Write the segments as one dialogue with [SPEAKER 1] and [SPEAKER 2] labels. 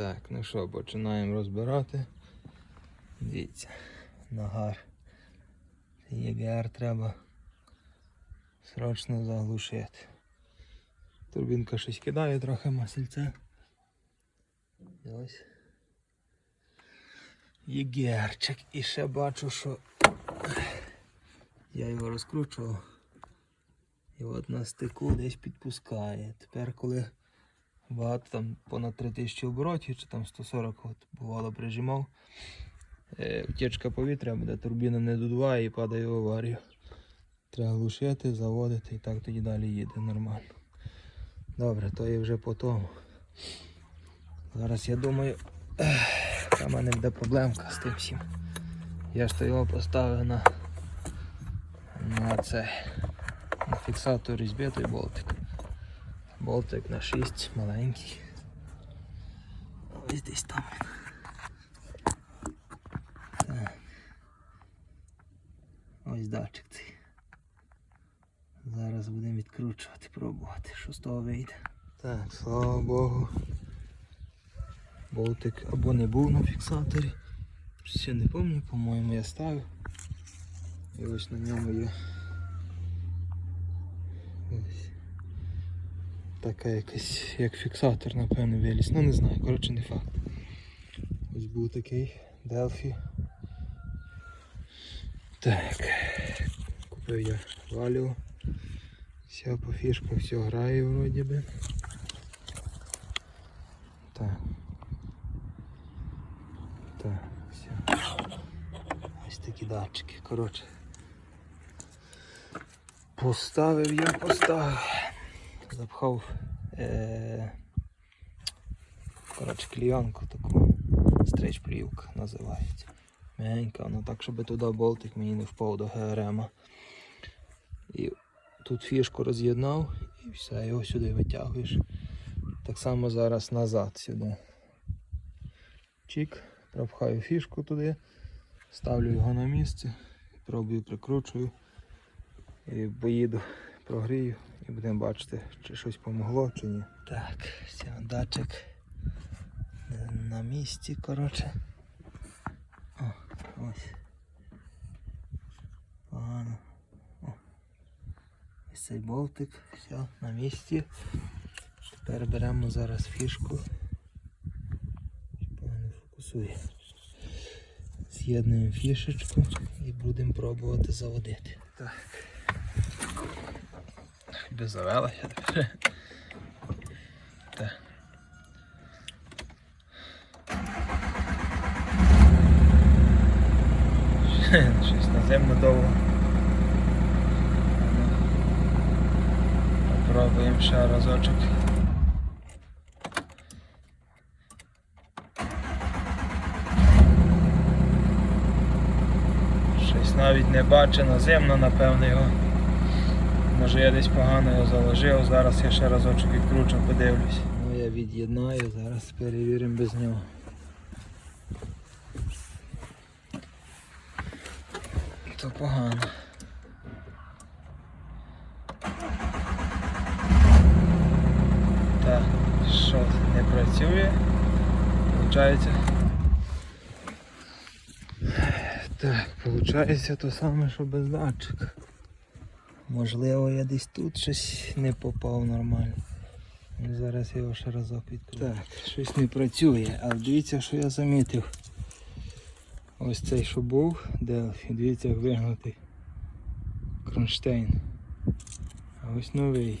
[SPEAKER 1] Так, ну що, починаємо розбирати. Дивіться, нагар. ЄГР треба срочно заглушити. Турбінка щось кидає трохи масельце. Ось. ЄГРчик. І ще бачу, що я його розкручував. І от на стику десь підпускає. Тепер коли багато там понад 3000 оборотів, чи там 140 от бувало прижимав. Е, Утічка повітря буде, турбіна не додуває і падає в аварію. Треба глушити, заводити і так тоді далі їде нормально. Добре, то є вже по тому. Зараз я думаю, яка в мене буде проблемка з тим всім. Я ж то його поставив на, на це на фіксатор різьби той болтик. Болтик на 6 маленький. Ось десь там. Так. Ось датчик цей. Зараз будемо відкручувати, пробувати, що з того вийде. Так, слава Богу. Болтик або не був на фіксаторі. Ще не пам'ятаю, по-моєму я ставив. І ось на ньому є. Ось. Така якась, як фіксатор, напевно, виліз. Ну не знаю, коротше не факт. Ось був такий Delphi. Так. Купив я валю. Все по фішкам, все грає вроді би. Так. Так, все. Ось такі датчики. Коротше. Поставив я, поставив. Запхав е- коротше, клійонку таку. Стрейч плівка називається. Мягенька, вона так, щоб туди болтик мені не впав до ГРМ. І тут фішку роз'єднав і все, його сюди витягуєш. Так само зараз назад сюди. Чик, пропхаю фішку туди, ставлю його на місце, пробую прикручую і поїду, прогрію і будемо бачити, чи щось помогло, чи ні. Так, датчик на місці, коротше. О, ось. Погано. О. Ось цей болтик, все, на місці. Тепер беремо зараз фішку. Погано фокусує. З'єднуємо фішечку і будемо пробувати заводити. Так. Би завелася тепер. Так. Щось наземно довго. Попробуємо ще разочок. Щось навіть не бачу наземно, напевно його. Може я десь погано його заложив, зараз я ще разочок відкручу, подивлюсь. Ну я від'єднаю, зараз перевіримо без нього. То погано. Так, що не працює? Получається. Так, виходить то саме, що без датчика. Можливо, я десь тут щось не попав нормально. Ну, Зараз я його ще разок відкрию. Так, щось не працює, але дивіться, що я замітив. Ось цей, що був, Делфі, дивіться, як вигнутий кронштейн. А ось новий.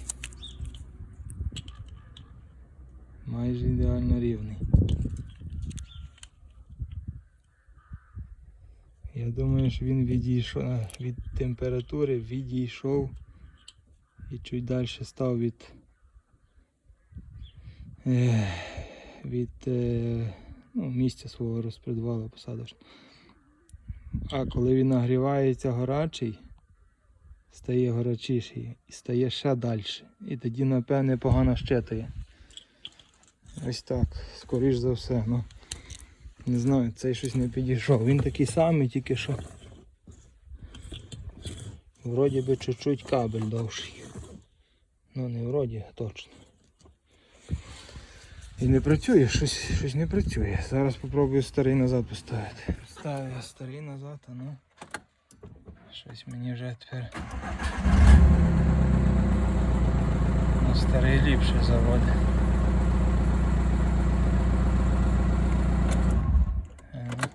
[SPEAKER 1] Майже ідеально рівний. Я думаю, що він відійшов е, від температури, відійшов і чуть далі став від е, від е, ну, місця свого розпредвалу посадочного. А коли він нагрівається горячий, стає горячіший і стає ще далі. І тоді, напевне, погано щитує. Ось так, скоріш за все. Ну, не знаю, цей щось не підійшов. Він такий самий, тільки що. Вроді би чуть-чуть кабель довший. Ну не вроді, а точно. І не працює, щось, щось не працює. Зараз спробую старий назад поставити. Ставив я старий назад, а ну. Щось мені вже тепер. Ну, старий ліпше заводить. Ага.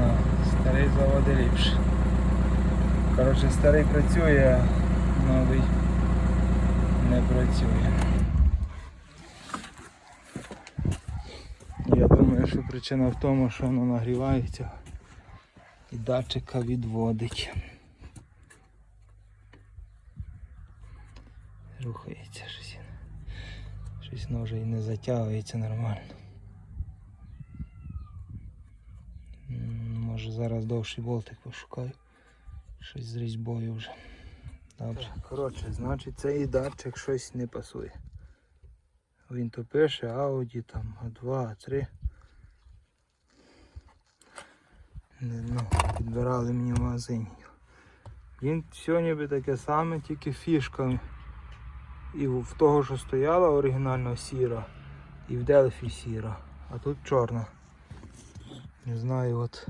[SPEAKER 1] Ну, старий заводить ліпше. Коротше, старий працює, новий не працює. Я думаю, що причина в тому, що воно нагрівається і датчика відводить. Рухається щось. Щось воно вже і не затягується нормально. Може зараз довший болтик пошукаю. Щось з різьбою вже. Добре. Коротше, значить цей датчик щось не пасує. Він то пише Audi там А2, А3. Ну, підбирали мені в магазині. Він все ніби таке саме, тільки фішка. І в того, що стояла оригінально сіра, і в Делфі сіра, а тут чорна. Не знаю от.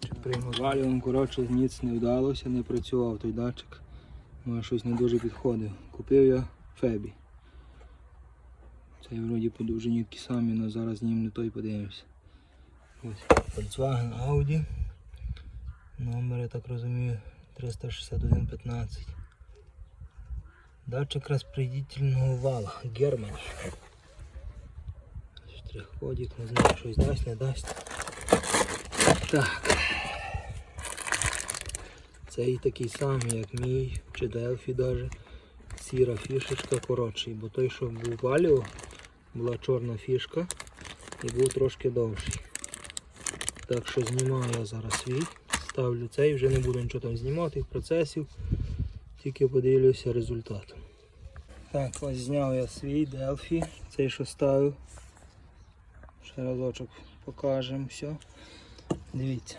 [SPEAKER 1] Чи прийму коротше, ніц не вдалося, не працював той датчик. Може щось не дуже підходив. Купив я Фебі. Цей вроді по довжині самі, але зараз ним не той подивимося. Ось Volkswagen Audi. Номер, я так розумію, 36115. Датчик розпредительного вала. Германі. Штрих-кодик, не знаю, щось дасть, не дасть. Так. Цей такий самий, як мій, чи Делфі даже. Сіра фішечка коротший, бо той, що був валіо, була чорна фішка і був трошки довший. Так що знімаю я зараз свій, ставлю цей, вже не буду нічого там знімати, процесів, тільки подивлюся результатом. Так, ось зняв я свій Delphi, цей що ставив. Ще разочок покажемо все. Дивіться.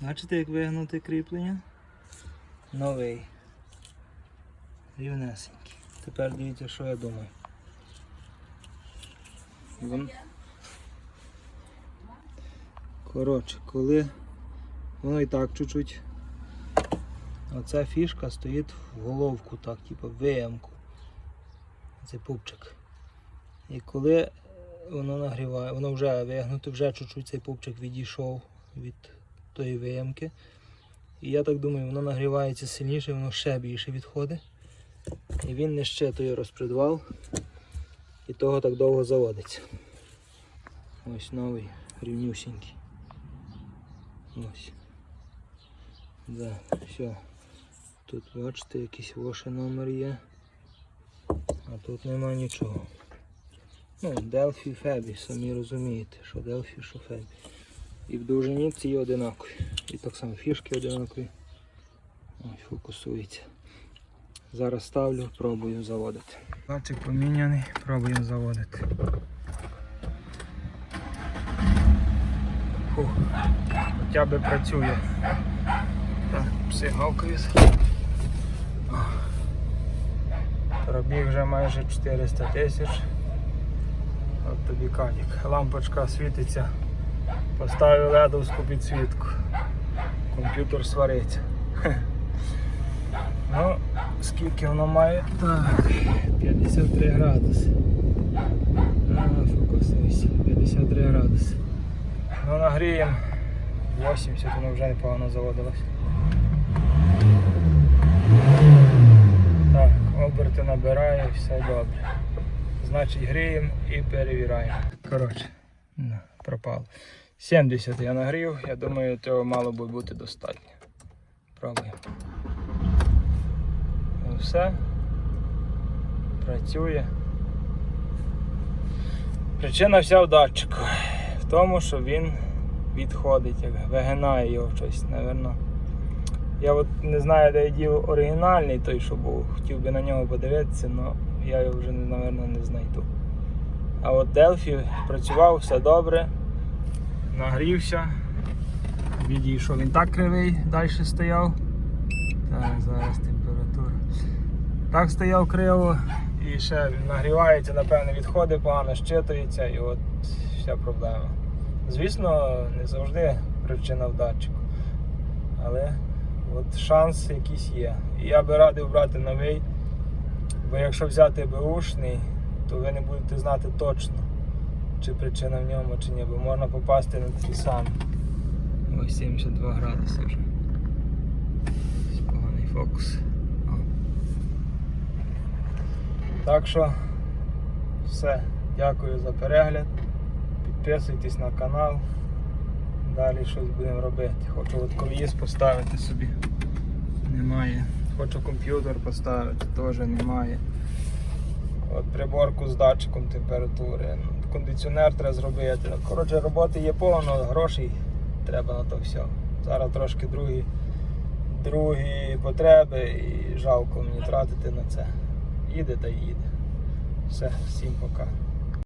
[SPEAKER 1] Бачите, як вигнути кріплення? Новий. Рівнесенький. Тепер дивіться, що я думаю. Вон. Коротше, коли воно і так чуть-чуть. Оця фішка стоїть в головку, так, типу виямку. Це пупчик. І коли воно нагріває, воно вже вигнуто, вже чуть-чуть цей пупчик відійшов від тої виямки. І я так думаю, воно нагрівається сильніше, воно ще більше відходить. І він не щитує розпредвал. І того так довго заводиться. Ось новий, рівнюсінький. Ось. Да, все. Тут бачите, якийсь воші номер є. А тут нема нічого. Ну, Delphi Фебі, самі розумієте, що Delphi, що Фебі. І в довжині ці одинакові. І так само фішки одинакові. Ось фокусується. Зараз ставлю, пробую заводити. Датчик поміняний, пробуємо заводити. Фух, хоча б працює. Так, пси гавкають. Пробіг вже майже 400 тисяч. От тобі кадік. Лампочка світиться. Поставив ледовську підсвітку. Комп'ютер свариться. Ну, скільки воно має? Так, 53 градуси. А, фокусуйся. 53 градуси. Ну нагріємо 80, воно вже непогано заводилось. Так, оберти набирає, все добре. Значить гріємо і перевіряємо. Коротше, пропало. 70 я нагрів, я думаю, цього мало би бути достатньо. Пробуємо. Ну все. Працює. Причина вся в датчику. В тому, що він відходить, як вигинає його щось, напевно. Я от не знаю, де я дів оригінальний той, що був. Хотів би на нього подивитися, але я його вже, напевно, не знайду. А от Delphi працював, все добре, нагрівся, відійшов. Він так кривий, далі стояв. Так, зараз температура. Так стояв криво і ще нагрівається, напевне, відходи погано щитується і от вся проблема. Звісно, не завжди причина в датчику. Але от шанс якийсь є. І я би радив брати новий, бо якщо взяти беушний, то ви не будете знати точно, чи причина в ньому, чи ні, бо можна попасти на такі самі. Ось 72 градуси вже. Поганий фокус. О. Так що все. Дякую за перегляд. Підписуйтесь на канал. Далі щось будемо робити. Хочу от коліс поставити собі. Немає. Хочу комп'ютер поставити, теж немає. От приборку з датчиком температури. Кондиціонер треба зробити. Коротше, роботи є повно, грошей треба на то все. Зараз трошки другі, другі потреби і жалко мені тратити на це. Їде та їде. Все, всім пока.